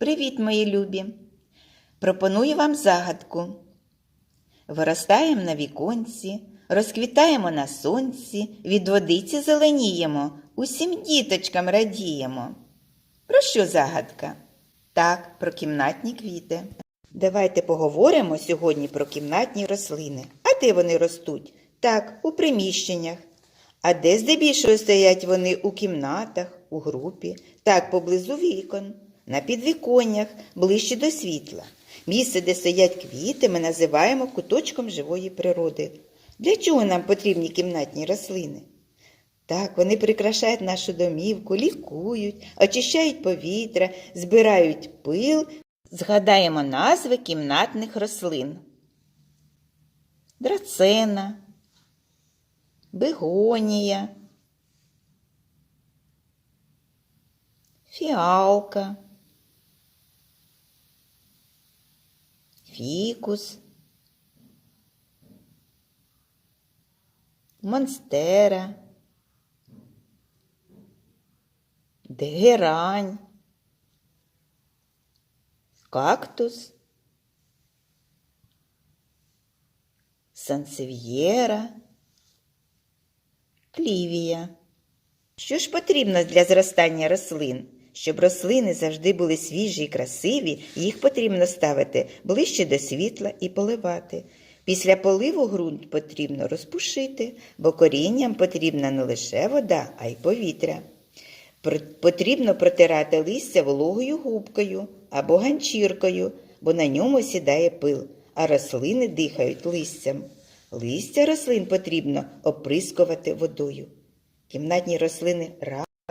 Привіт, мої любі! Пропоную вам загадку. Виростаємо на віконці, розквітаємо на сонці, від водиці зеленіємо, усім діточкам радіємо. Про що загадка? Так, про кімнатні квіти. Давайте поговоримо сьогодні про кімнатні рослини. А де вони ростуть? Так, у приміщеннях. А де здебільшого стоять вони у кімнатах, у групі, так, поблизу вікон, на підвіконнях, ближче до світла. Місце, де стоять квіти, ми називаємо куточком живої природи. Для чого нам потрібні кімнатні рослини? Так, вони прикрашають нашу домівку, лікують, очищають повітря, збирають пил. Згадаємо назви кімнатних рослин. Драцена, бегонія, фіалка, фікус, монстера, дегерань, кактус, сансев'єра, клівія. Що ж потрібно для зростання рослин? Щоб рослини завжди були свіжі і красиві, їх потрібно ставити ближче до світла і поливати. Після поливу ґрунт потрібно розпушити, бо корінням потрібна не лише вода, а й повітря. Потрібно протирати листя вологою губкою або ганчіркою, бо на ньому сідає пил, а рослини дихають листям. Листя рослин потрібно оприскувати водою. Кімнатні рослини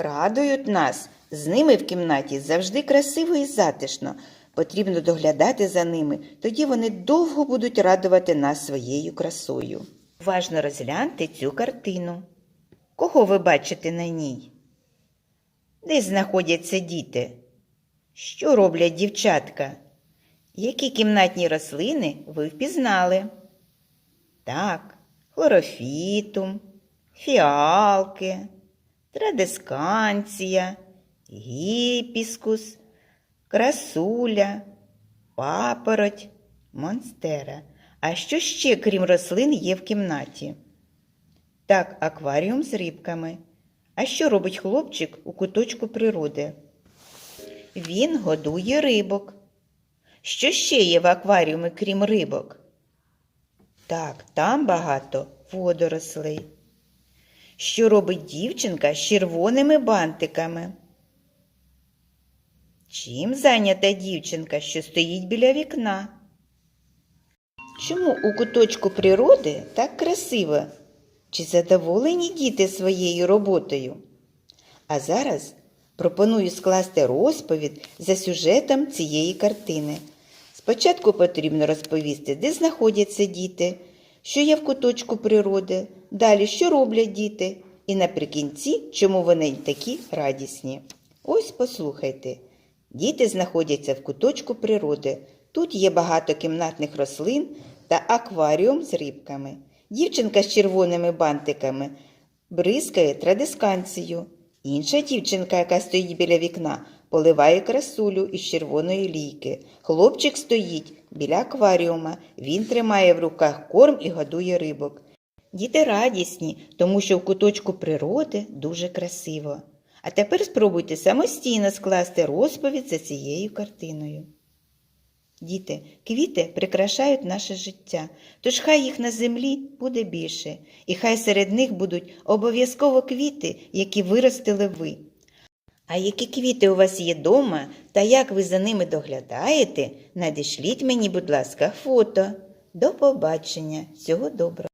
радують нас. З ними в кімнаті завжди красиво і затишно. Потрібно доглядати за ними, тоді вони довго будуть радувати нас своєю красою. Уважно розгляньте цю картину. Кого ви бачите на ній? Де знаходяться діти? Що роблять дівчатка? Які кімнатні рослини ви впізнали? Так, хлорофітум, фіалки, традесканція, гіпіскус, красуля, папороть, монстера. А що ще, крім рослин, є в кімнаті? Так, акваріум з рибками. А що робить хлопчик у куточку природи? Він годує рибок. Що ще є в акваріумі, крім рибок? Так, там багато водорослей. Що робить дівчинка з червоними бантиками? Чим зайнята дівчинка, що стоїть біля вікна? Чому у куточку природи так красиво? Чи задоволені діти своєю роботою? А зараз пропоную скласти розповідь за сюжетом цієї картини. Спочатку потрібно розповісти, де знаходяться діти, що є в куточку природи, далі що роблять діти, і наприкінці, чому вони такі радісні. Ось послухайте. Діти знаходяться в куточку природи. Тут є багато кімнатних рослин та акваріум з рибками. Дівчинка з червоними бантиками бризкає традисканцію. Інша дівчинка, яка стоїть біля вікна, поливає красулю із червоної лійки. Хлопчик стоїть біля акваріума. Він тримає в руках корм і годує рибок. Діти радісні, тому що в куточку природи дуже красиво. А тепер спробуйте самостійно скласти розповідь за цією картиною. Діти, квіти прикрашають наше життя, тож хай їх на землі буде більше, і хай серед них будуть обов'язково квіти, які виростили ви. А які квіти у вас є дома та як ви за ними доглядаєте, надішліть мені, будь ласка, фото. До побачення. Всього доброго.